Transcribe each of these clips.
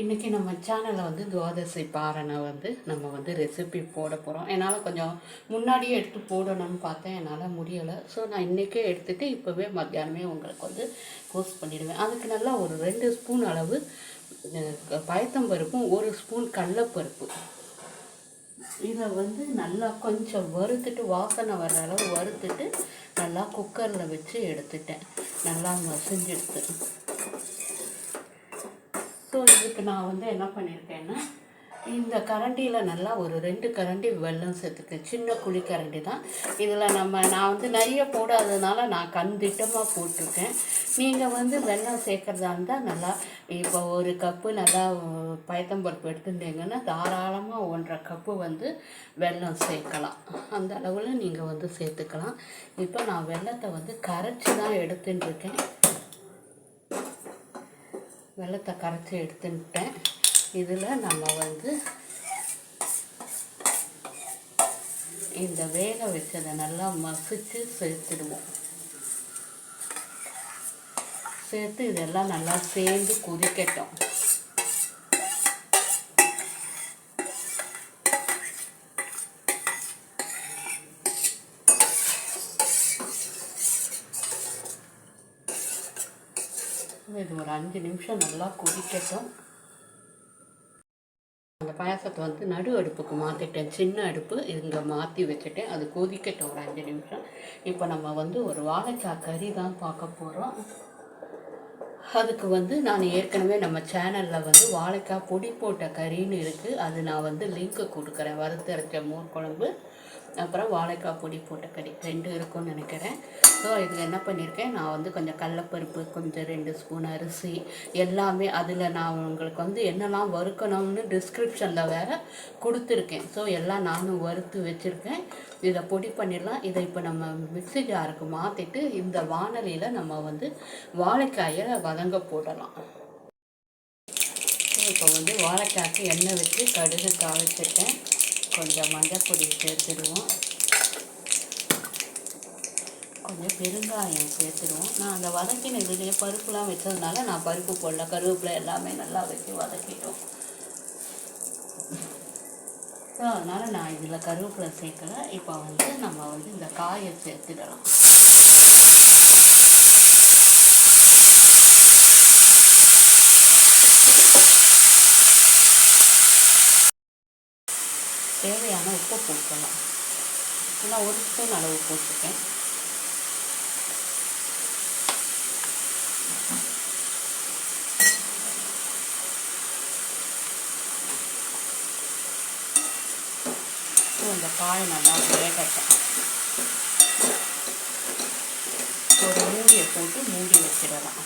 இன்றைக்கி நம்ம சேனலில் வந்து துவாதசி பாரனை வந்து நம்ம வந்து ரெசிபி போட போகிறோம் என்னால் கொஞ்சம் முன்னாடியே எடுத்து போடணும்னு பார்த்தேன். என்னால் முடியலை. ஸோ நான் இன்றைக்கே எடுத்துகிட்டு இப்போவே மத்தியானமே உங்களுக்கு வந்து போஸ்ட் பண்ணிவிடுவேன் அதுக்கு நல்லா ஒரு ரெண்டு ஸ்பூன் அளவு பயத்தம்பருப்பும் ஒரு ஸ்பூன் கடலப்பருப்பு. இதை வந்து நல்லா கொஞ்சம் வறுத்துட்டு வாசனை வர்ற அளவு வறுத்துட்டு நல்லா குக்கரில் வச்சு எடுத்துட்டேன். நல்லா மசிஞ்செடுத்து ஸோ இதுக்கு நான் வந்து என்ன பண்ணியிருக்கேன்னா இந்த கரண்டியில் நல்லா ஒரு ரெண்டு கரண்டி வெல்லம் சேர்த்துக்கேன் சின்ன குழி கரண்டி தான். இதில் நம்ம நான் வந்து நிறைய போடாததுனால நான் கண் திட்டமாக போட்டிருக்கேன். நீங்கள் வந்து வெல்லம் சேர்க்குறதா இருந்தால் நல்லா இப்போ ஒரு கப்பு நல்லா பயத்தம்பருப்பு எடுத்துட்டீங்கன்னா தாராளமாக ஒன்றரை கப்பு வந்து வெல்லம் சேர்க்கலாம். அந்த அளவில் நீங்கள் வந்து சேர்த்துக்கலாம். இப்போ நான் வெல்லத்தை வந்து கரைச்சி தான் எடுத்துட்டுருக்கேன் வெள்ளத்தை கரைச்சி எடுத்துட்டேன் இதில் நம்ம வந்து இந்த வேக வச்சதை நல்லா மசிச்சு சேர்த்துடுவோம் சேர்த்து இதெல்லாம் நல்லா சேர்ந்து கொதிக்கட்டும். இது ஒரு அஞ்சு நிமிஷம் நல்லா கொதிக்கட்டும். அந்த பாயாசத்தை வந்து நடு அடுப்புக்கு மாற்றிட்டேன் சின்ன அடுப்பு இங்கே மாற்றி வச்சுட்டேன். அது கொதிக்கட்டும் ஒரு அஞ்சு நிமிஷம். இப்போ நம்ம வந்து ஒரு வாழைக்காய் கறி தான் பார்க்க போகிறோம் அதுக்கு வந்து நான் ஏற்கனவே நம்ம சேனலில் வந்து வாழைக்காய் பொடி போட்ட கறின்னு இருக்குது அது நான் வந்து லிங்க்கு கொடுக்குறேன். வறுத்தரைச்ச மோர் குழம்பு அப்புறம் வாழைக்காய் பொடி போட்ட கறி ரெண்டு இருக்கும்னு நினைக்கிறேன். ஸோ இதில் என்ன பண்ணியிருக்கேன் நான் வந்து கொஞ்சம் கடலப்பருப்பு கொஞ்சம் ரெண்டு ஸ்பூன் அரிசி எல்லாமே அதில் நான் உங்களுக்கு வந்து என்னெல்லாம் வறுக்கணும்னு டிஸ்கிரிப்ஷனில் வேறு கொடுத்துருக்கேன். ஸோ எல்லாம் நானும் வறுத்து வச்சுருக்கேன். இதை பொடி பண்ணிடலாம். இதை இப்போ நம்ம மிக்ஸி ஜாருக்கு மாற்றிட்டு இந்த வானலியில் நம்ம வந்து வாழைக்காயை வதங்க போடலாம். இப்போ வந்து வாழைக்காய்க்கு எண்ணெய் வச்சு கடுகு தாளிச்சிருக்கேன். கொஞ்சம் மஞ்சள் பொடி சேர்த்துடுவோம். கொஞ்சம் பெருங்காயம் சேர்த்துடுவோம். நான் அந்த வதக்கின இதுலேயே பருப்புலாம் வச்சதுனால நான் பருப்பு போடல கருவேப்பிலை எல்லாமே நல்லா வச்சு வதக்கிட்டோம். ஸோ அதனால் நான் இதில் கருவேப்பிலை சேர்க்கல. இப்போ வந்து நம்ம வந்து இந்த காயை சேர்த்துடலாம். தேவையான உப்பு போட்டுக்கலாம் நான் ஒரு ஸ்பூன் அளவு போட்டிருக்கேன். காய் நல்லா வேகட்டும் ஒரு மூடியை போட்டு மூடி வச்சிடலாம்.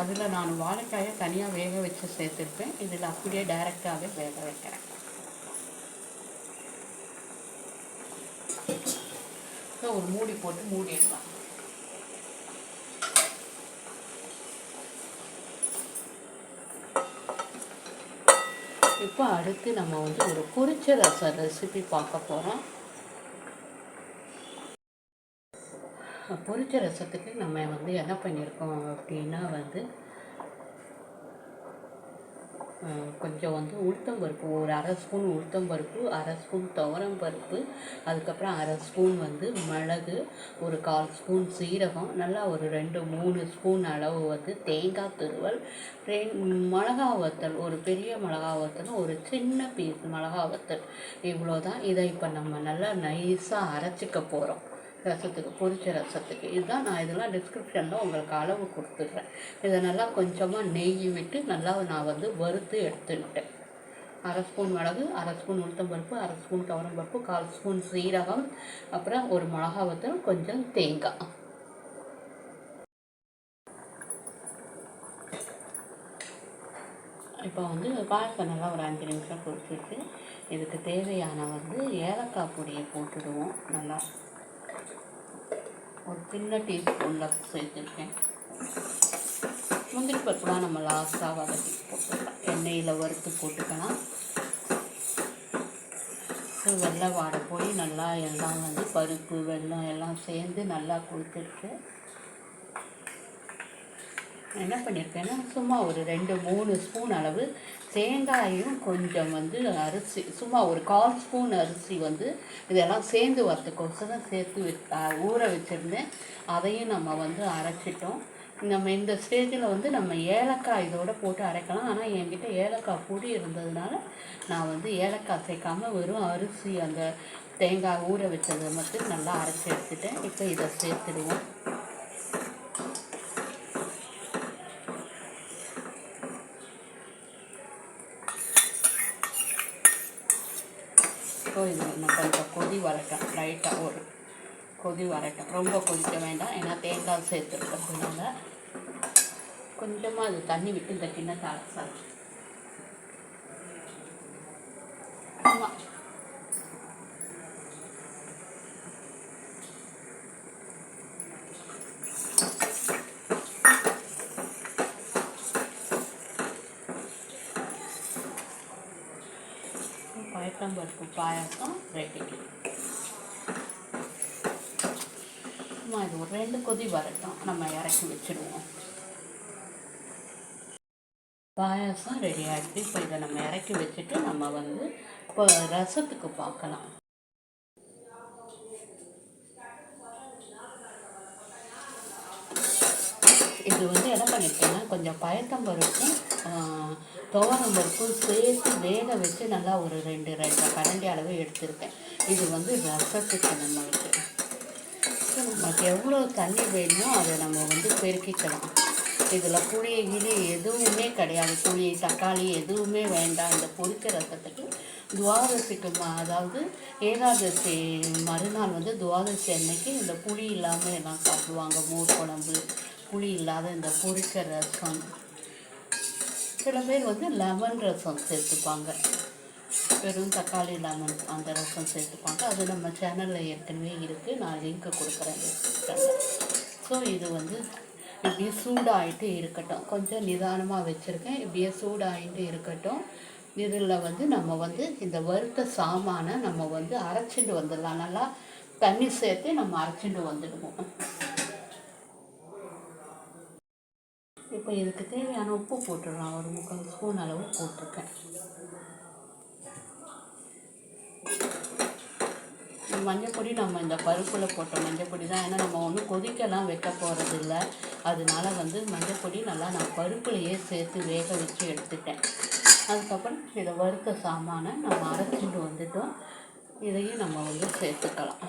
அதில் நான் வாழைக்காயை தனியாக வேக வச்சு சேர்த்துருப்பேன். இதில் அப்படியே டைரெக்டாகவே வேக வைக்கிறேன். ஒரு மூடி போட்டு மூடிடலாம். இப்போ அடுத்து நம்ம வந்து ஒரு குறிச்ச ரசம் ரெசிபி பார்க்க போகிறோம் பொரிச்ச ரசத்துக்கு நம்ம வந்து என்ன பண்ணியிருக்கோம் அப்படின்னா வந்து கொஞ்சம் வந்து உளுத்தம் பருப்பு ஒரு அரை ஸ்பூன் உளுத்தம் பருப்பு அரை ஸ்பூன் துவரம் பருப்பு அதுக்கப்புறம் அரை ஸ்பூன் வந்து மிளகு ஒரு கால் ஸ்பூன் சீரகம் நல்லா ஒரு ரெண்டு மூணு ஸ்பூன் அளவு வந்து தேங்காய் துருவல் ரெண் மிளகா வத்தல் ஒரு பெரிய மிளகா வத்தல் ஒரு சின்ன பீஸ் மிளகா வத்தல் இவ்வளோ தான் இதை இப்போ நம்ம நல்லா நைஸாக அரைச்சிக்க போகிறோம் ரசத்துக்கு பொரிச்ச ரசத்துக்கு. இதுதான் நான் இதெல்லாம் டிஸ்கிரிப்ஷனில் உங்களுக்கு அளவு கொடுத்துட்றேன். இதை நல்லா கொஞ்சமாக நெய் விட்டு நல்லா நான் வந்து வறுத்து எடுத்துக்கிட்டேன். அரை ஸ்பூன் மிளகு அரை ஸ்பூன் உளுத்தம்பருப்பு அரை ஸ்பூன் துவரம்பருப்பு கால் ஸ்பூன் சீரகம் அப்புறம் ஒரு மிளகா வத்தல் கொஞ்சம் தேங்காய். இப்போ வந்து பாயசம் நல்லா ஒரு அஞ்சு நிமிஷம் கொடுத்துட்டு இதுக்கு தேவையான வந்து ஏலக்காய் பொடியை போட்டுடுவோம். நல்லா ஒரு சின்ன டீஸ்பூனில் சேர்த்துருக்கேன் முந்திரி பருப்புலாம் நம்ம லாஸ்ட்டாக வதக்கி போட்டுக்கலாம். எண்ணெயில் வறுத்து போட்டுக்கலாம். ஸோ வெள்ளை வாடை போய் நல்லா எல்லாம் வந்து பருப்பு வெல்லம் எல்லாம் சேர்ந்து நல்லா கொடுத்துருக்கு என்ன பண்ணியிருக்கேன்னா சும்மா ஒரு ரெண்டு மூணு ஸ்பூன் அளவு தேங்காயும் கொஞ்சம் வந்து அரிசி சும்மா ஒரு கால் ஸ்பூன் அரிசி வந்து இதெல்லாம் சேர்ந்து வரத்துக்கோசரம் சேர்த்து ஊற வச்சுருந்தேன். அதையும் நம்ம வந்து அரைச்சிட்டோம். நம்ம இந்த ஸ்டேஜில் வந்து நம்ம ஏலக்காய் இதோட போட்டு அரைக்கலாம். ஆனால் என்கிட்ட ஏலக்காய் பொடி இருந்ததுனால நான் வந்து ஏலக்காய் சேர்க்காம வெறும் அரிசி அந்த தேங்காய் ஊற வச்சதை மட்டும் நல்லா அரைச்சி எடுத்துட்டேன். இப்போ இதை சேர்த்துடுவோம். ஸோ இது நம்ம கொஞ்சம் கொதி வரட்டும் லைட்டாக ஒரு கொதி வரட்டும் ரொம்ப கொதிக்க வேண்டாம். ஏன்னா தேங்காய் சேர்த்துருக்கிறதுனால கொஞ்சமாக அது தண்ணி விட்டு இந்த கிண்ணத்தை அலசலாம். பயத்தம்பருப்பு பாயாசம் ரெடி சும்மா இது ஒரு ரெண்டு கொதி வரட்டும். நம்ம இறக்கி வச்சுருவோம். பாயாசம் ரெடி ஆகிடுச்சு இப்போ இதை நம்ம இறக்கி வச்சுட்டு நம்ம வந்து இப்போ ரசத்துக்கு பார்க்கலாம். இது வந்து என்ன பண்ணியிருக்கேன்னா கொஞ்சம் பயத்தம்பருப்பும் துவரம் பருப்பும் சேர்த்து வேக வச்சு நல்லா ஒரு ரெண்டு ரெண்டு கரண்டி அளவு எடுத்திருக்கேன். இது வந்து ரசத்துக்கு நம்மளுக்கு. நமக்கு எவ்வளோ தண்ணி வேணுமோ அதை நம்ம வந்து பெருக்கிக்கலாம். இதில் புளி கிளி எதுவுமே கிடையாது. புளி தக்காளி எதுவுமே வேண்டாம். இந்த பொரிச்ச ரசத்துக்கு துவாதசிக்கு அதாவது ஏகாதசி மறுநாள் வந்து துவாதசி அன்னைக்கு இந்த புளி இல்லாமல் எல்லாம் சாப்பிடுவாங்க. மோர் குழம்பு புளி இல்லாத இந்த பொரிச்ச ரசம். சில பேர் வந்து லெமன் ரசம் சேர்த்துப்பாங்க. வெறும் தக்காளி லெமன் அந்த ரசம் சேர்த்துப்பாங்க. அது நம்ம சேனலில் ஏற்கனவே இருக்குது நான் லிங்க்கு கொடுக்குறேன். ஸோ இது வந்து இப்படியே சூடாகிட்டு இருக்கட்டும். கொஞ்சம் நிதானமாக வச்சுருக்கேன். இப்படியே சூடாகிட்டு இருக்கட்டும். இதில் வந்து நம்ம வந்து இந்த வறுத்த சாமானை நம்ம வந்து அரைச்சிட்டு வந்துடலாம். நல்லா தண்ணி சேர்த்து நம்ம அரைச்சிட்டு வந்துடுவோம். இப்போ இதுக்கு தேவையான உப்பு போட்டுடலாம். ஒரு முக்கால் ஸ்பூன் அளவு போட்டிருக்கேன். மஞ்சள் பொடி நம்ம இந்த பருப்பில் போட்ட மஞ்சள் பொடி தான். ஏன்னா நம்ம ஒன்றும் கொதிக்கலாம் வைக்க போகிறது இல்லை அதனால வந்து மஞ்சள் பொடி நல்லா நான் பருப்புலையே சேர்த்து வேக வச்சு எடுத்துட்டேன். அதுக்கப்புறம் இதை வறுத்த சாமானை நம்ம அரைச்சிட்டு வந்துட்டோம். இதையும் நம்ம வந்து சேர்த்துக்கலாம்.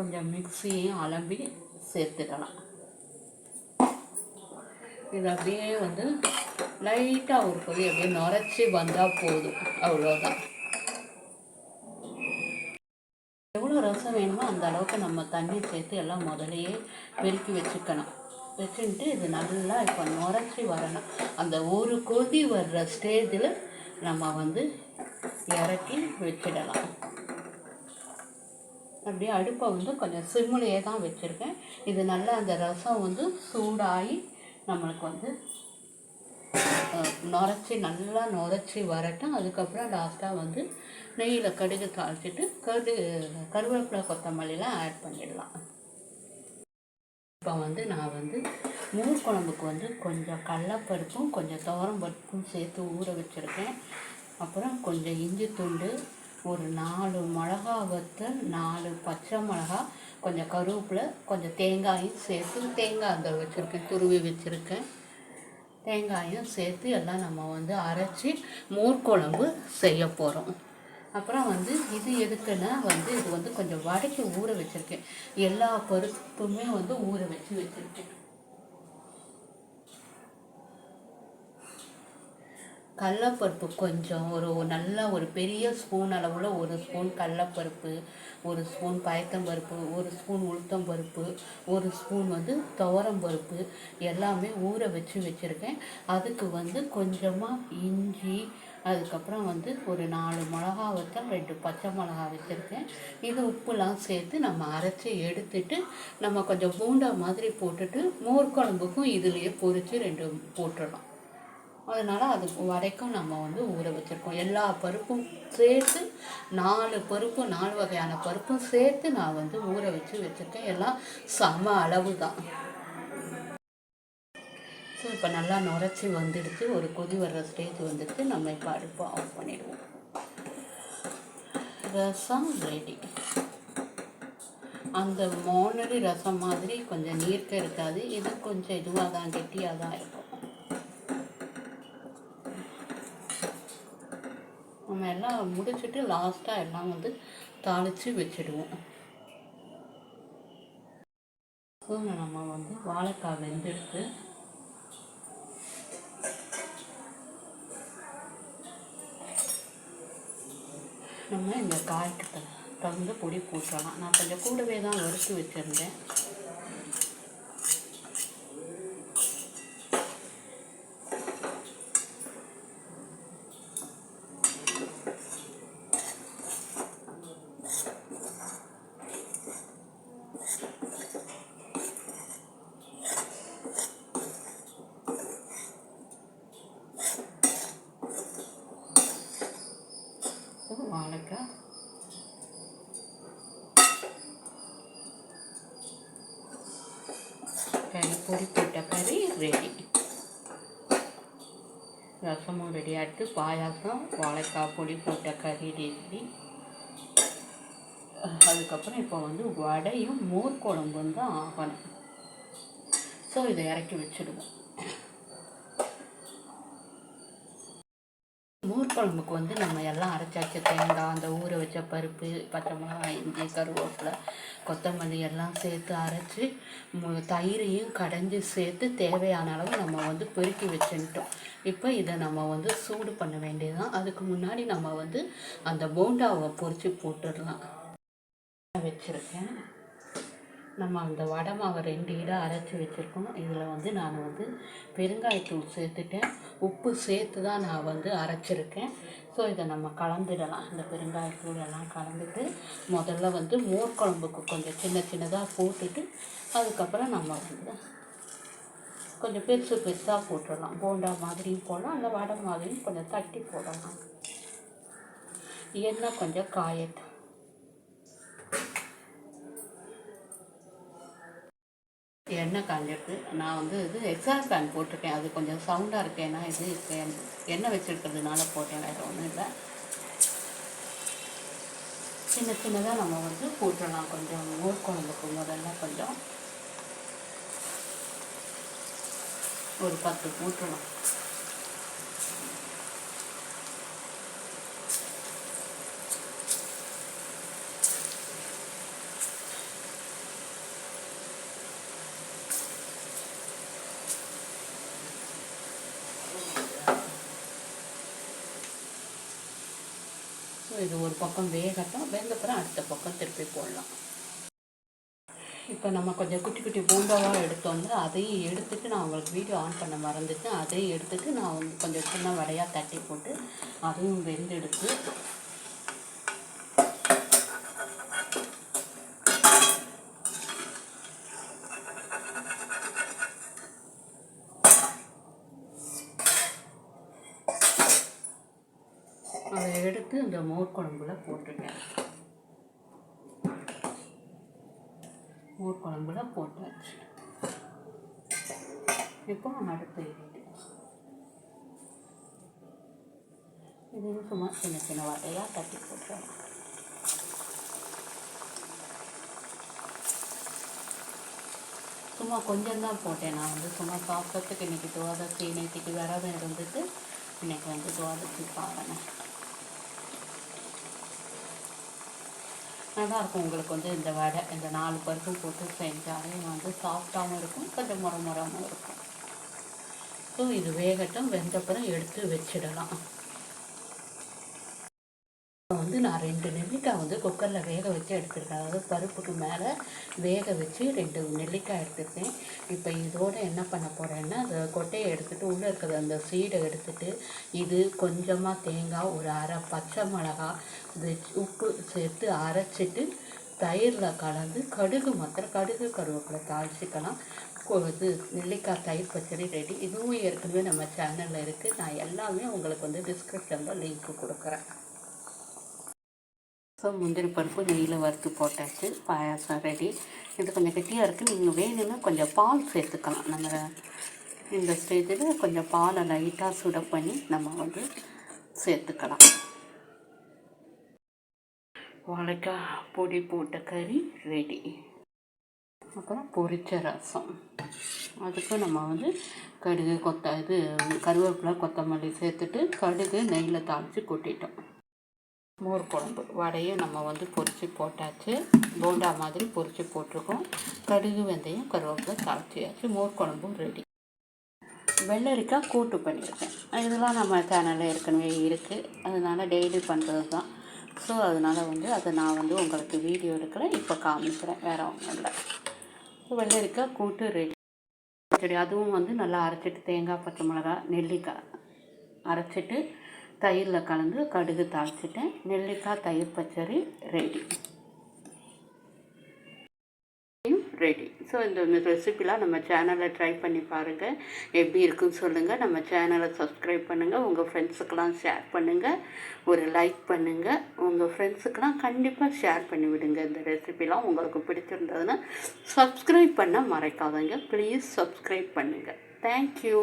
கொஞ்சம் மிக்ஸியையும் அலம்பி சேர்த்துக்கலாம். இது அப்படியே வந்து லைட்டாக ஒரு கொதி அப்படியே நுரைச்சி வந்தால் போதும். அவ்வளோதான் எவ்வளோ ரசம் வேணுமோ அந்த அளவுக்கு நம்ம தண்ணி சேர்த்து எல்லாம் முதலையே பெருக்கி வச்சுக்கணும். வச்சுட்டு இது நல்லா இப்போ நுரைச்சி வரணும். அந்த ஒரு கொதி வர்ற ஸ்டேஜில் நம்ம வந்து இறக்கி வச்சிடலாம். அப்படியே அடுப்பை வந்து கொஞ்சம் சிம்மிலேயே தான் வச்சுருக்கேன். இது நல்லா அந்த ரசம் வந்து சூடாகி நம்மளுக்கு வந்து நுரைச்சி நல்லா நுரைச்சி வரட்டும். அதுக்கப்புறம் லாஸ்ட்டாக வந்து நெய்யில் கடுகு தாளிச்சிட்டு கடு கருவேப்பிலை கொத்தமல்லிலாம் ஆட் பண்ணிடலாம். இப்போ வந்து நான் வந்து மோர் குழம்புக்கு வந்து கொஞ்சம் கடலப்பருப்பும் கொஞ்சம் துவரம் பருப்பும் சேர்த்து ஊற வச்சுருக்கேன். அப்புறம் கொஞ்சம் இஞ்சி துண்டு ஒரு நாலு மிளகா வத்தல் நாலு பச்சை மிளகா கொஞ்சம் கருவேப்பில் கொஞ்சம் தேங்காயும் சேர்த்து தேங்காய் அந்த வச்சுருக்கேன் துருவி வச்சுருக்கேன். தேங்காயும் சேர்த்து எல்லாம் நம்ம வந்து அரைச்சி மூர்க்குழம்பு செய்ய போகிறோம் அப்புறம் வந்து இது எதுக்குன்னா வந்து இது வந்து கொஞ்சம் வடைக்கு ஊற வச்சுருக்கேன். எல்லா பருப்புமே வந்து ஊற வச்சு வச்சுருக்கேன். கடலப்பருப்பு கொஞ்சம் ஒரு நல்ல ஒரு பெரிய ஸ்பூன் அளவில் ஒரு ஸ்பூன் கடலப்பருப்பு ஒரு ஸ்பூன் பயத்தம்பருப்பு ஒரு ஸ்பூன் உளுத்தம்பருப்பு ஒரு ஸ்பூன் வந்து துவரம்பருப்பு எல்லாமே ஊற வச்சு வச்சுருக்கேன். அதுக்கு வந்து கொஞ்சமாக இஞ்சி அதுக்கப்புறம் வந்து ஒரு நாலு மிளகா வத்தல் ரெண்டு பச்சை மிளகா வச்சுருக்கேன். இது உப்புலாம் சேர்த்து நம்ம அரைச்சி எடுத்துட்டு நம்ம கொஞ்சம் பூண்டா மாதிரி போட்டுட்டு மோர் குழம்புக்கும் இதுலேயே பொரித்து ரெண்டு போட்டுடலாம். அதனால் அது வரைக்கும் நம்ம வந்து ஊற வச்சுருக்கோம். எல்லா பருப்பும் சேர்த்து நாலு பருப்பு நாலு வகையான பருப்பும் சேர்த்து நான் வந்து ஊற வச்சு வச்சுருக்கேன். எல்லாம் சம அளவு தான் ஸோ இப்போ நல்லா நுரைச்சி வந்துடுச்சு. ஒரு கொதி வர்ற ஸ்டேஜ் வந்துடுச்சு நம்ம இப்போ அடுப்பு ஆஃப் பண்ணிடுவோம். ரசம் ரெடி அந்த மோனரி ரசம் மாதிரி கொஞ்சம் நீர்க்க இருக்காது. இது கொஞ்சம் இதுவாக தான் கெட்டியாக தான் இருக்கும். நம்ம எல்லாம் முடிச்சுட்டு லாஸ்ட்டாக எல்லாம் வந்து தாளித்து வச்சிடுவோம். ஸோ நம்ம வந்து வாழைக்காய் வெந்தெடுத்து நம்ம இந்த காய்க்கு த- தகுந்த பொடி போட்டுடலாம். நான் கொஞ்சம் கூடவே தான் வறுத்து வச்சுருந்தேன். வாழைக்காய் கறி பொடி போட்ட கறி ரெடி ரசமும் ரெடி ஆகிட்டு பாயாசம் வாழைக்காய் பொடி போட்ட கறி ரெடி அதுக்கப்புறம் இப்போ வந்து வடையும் மோர் குழம்பும் தான் ஆகணும். ஸோ இதை இறக்கி வச்சுடுவோம் மோர் குழம்புக்கு வந்து நம்ம எல்லாம் அரைச்சாச்ச தேங்காய் அந்த ஊற வச்ச பருப்பு பச்சை மிளகாய் இஞ்சி கருவேப்பிலை கொத்தமல்லி எல்லாம் சேர்த்து அரைச்சி தயிரையும் கடைஞ்சி சேர்த்து தேவையான அளவு நம்ம வந்து பெருக்கி வச்சுட்டோம் இப்போ இதை நம்ம வந்து சூடு பண்ண வேண்டியதுதான். அதுக்கு முன்னாடி நம்ம வந்து அந்த போண்டாவை பொரித்து போட்டுடலாம். வச்சுருக்கேன். நம்ம அந்த வடை மாவை ரெண்டு இடம் அரைச்சி வச்சுருக்கோம். இதில் வந்து நான் வந்து பெருங்காயத்தூள் சேர்த்துட்டேன். உப்பு சேர்த்து தான் நான் வந்து அரைச்சிருக்கேன். ஸோ இதை நம்ம கலந்துடலாம். இந்த பெருங்காயத்தூள் எல்லாம் கலந்துட்டு முதல்ல வந்து மோர் குழம்புக்கு கொஞ்சம் சின்ன சின்னதாக போட்டுட்டு அதுக்கப்புறம் நம்ம வந்து கொஞ்சம் பெருசு பெருசாக போட்டுடலாம். போண்டா மாதிரியும் போடலாம். அந்த வடை மாதிரியும் கொஞ்சம் தட்டி போடலாம். எண்ணெய் கொஞ்சம் காயட்டும். எண்ணெய் காஞ்சிருக்கு நான் வந்து இது எக்ஸால் பேன் போட்டிருக்கேன். அது கொஞ்சம் சவுண்டாக இருக்கேன்னா இது இப்போ எண்ணெய் வச்சுருக்கிறதுனால போட்டேன். வேறு ஒன்றும் இல்லை. சின்ன சின்னதாக நம்ம வந்து போட்டுடலாம் கொஞ்சம் மோர் குழம்புக்கு முதல்ல கொஞ்சம் ஒரு பத்து போட்டுடலாம் ஸோ இது ஒரு பக்கம் வேகட்டும். வெந்தப்புறம் அடுத்த பக்கம் திருப்பி போடலாம். இப்போ நம்ம கொஞ்சம் குட்டி குட்டி பூண்டாவாக எடுத்தோம்னா அதையும் எடுத்துட்டு நான் உங்களுக்கு வீடியோ ஆன் பண்ண மறந்துட்டேன். அதையும் எடுத்துட்டு நான் வந்து கொஞ்சம் சின்ன வடையாக தட்டி போட்டு அதுவும் வெந்தெடுத்து இந்த மோர் குழம்புல போட்டுட்டேன் மோர் குழம்புல போட்டாச்சு இப்போ அடுத்து இது சும்மா சின்ன சின்ன வகையாக தட்டி போட்டுறேன். சும்மா கொஞ்சம் தான் போட்டேன். நான் வந்து சும்மா சாப்பிட்றதுக்கு இன்றைக்கி துவாதசி நேற்றுக்கு விரதம் இருந்துட்டு இன்னைக்கு வந்து துவாதசி பாருங்கள் நல்லாயிருக்கும் உங்களுக்கு வந்து இந்த வடை இந்த நாலு பருப்பு போட்டு செஞ்சாலே வந்து சாஃப்டாகவும் இருக்கும் கொஞ்சம் முறை முறமும் இருக்கும். ஸோ இது வேகட்டும் வெந்தப்புறம் எடுத்து வச்சிடலாம். வந்து நான் ரெண்டு நெல்லிக்காய் வந்து குக்கரில் வேக வச்சு எடுத்துருக்கேன். அதாவது பருப்புக்கு மேலே வேக வச்சு ரெண்டு நெல்லிக்காய் எடுத்துருக்கேன். இப்போ இதோட என்ன பண்ண போகிறேன்னா அந்த கொட்டையை எடுத்துகிட்டு உள்ளே இருக்கிற அந்த சீடை எடுத்துகிட்டு இது கொஞ்சமாக தேங்காய் ஒரு அரை பச்சை மிளகா இது உப்பு சேர்த்து அரைச்சிட்டு தயிரில் கலந்து கடுகு மாத்திரம் கடுகு கருவேப்பிலை தாளிச்சிக்கலாம். இது நெல்லிக்காய் தயிர் பச்சடி ரெடி இதுவும் ஏற்கனவே நம்ம சேனலில் இருக்குது நான் எல்லாமே உங்களுக்கு வந்து டிஸ்கிரிப்ஷனில் லிங்க் கொடுக்குறேன். ஸோ முந்திரி பருப்பு நெய்யில் வறுத்து போட்டாச்சு பாயாசம் ரெடி இது கொஞ்சம் கெட்டியாக இருக்குது நீங்கள் வேணும்னா கொஞ்சம் பால் சேர்த்துக்கலாம். நம்ம இந்த ஸ்டேஜில் கொஞ்சம் பாலை லைட்டாக சுட பண்ணி நம்ம வந்து சேர்த்துக்கலாம். வாழைக்காய் பொடி போட்ட கறி ரெடி அப்புறம் பொரிச்ச ரசம். அதுக்கு நம்ம வந்து கடுகு கொத்த இது கருவேப்பிலை கொத்தமல்லி சேர்த்துட்டு கடுகு நெய்யில் தாளித்து கொட்டிட்டோம். மோர் குழம்பு வடையும் நம்ம வந்து பொரித்து போட்டாச்சு. போண்டா மாதிரி பொரித்து போட்டிருக்கோம். கடுகு வெந்தயம் கருவேப்பிலை தாளிச்சியாச்சு. மோர் குழம்பும் ரெடி வெள்ளரிக்காய் கூட்டு பண்ணியிருக்கேன். இதெல்லாம் நம்ம சேனலில் ஏற்கனவே இருக்குது அதனால் டெய்லி பண்ணுறது தான். ஸோ அதனால் வந்து அதை நான் வந்து உங்களுக்கு வீடியோ எடுக்கிறேன் இப்போ காமிக்கிறேன். வேறு ஒன்றும் இல்லை. வெள்ளரிக்காய் கூட்டு ரெடி சரி அதுவும் வந்து நல்லா அரைச்சிட்டு தேங்காய் பச்சை மிளகாய் நெல்லிக்காய் அரைச்சிட்டு தயிரில் கலந்து கடுகு தாளிச்சிட்டேன். நெல்லிக்காய் தயிர் பச்சடி ரெடி ரெடி ஸோ இந்த ரெசிபிலாம் நம்ம சேனலில் ட்ரை பண்ணி பாருங்கள் எப்படி இருக்குன்னு சொல்லுங்கள் நம்ம சேனலை சப்ஸ்கிரைப் பண்ணுங்கள் உங்கள் ஃப்ரெண்ட்ஸுக்கெலாம் ஷேர் பண்ணுங்கள் ஒரு லைக் பண்ணுங்கள் உங்கள் ஃப்ரெண்ட்ஸுக்கெலாம் கண்டிப்பாக ஷேர் பண்ணி விடுங்க. இந்த ரெசிபிலாம் உங்களுக்கு பிடிச்சிருந்ததுன்னா சப்ஸ்கிரைப் பண்ண மறைக்காதங்க. ப்ளீஸ் சப்ஸ்கிரைப் பண்ணுங்கள் தேங்க்யூ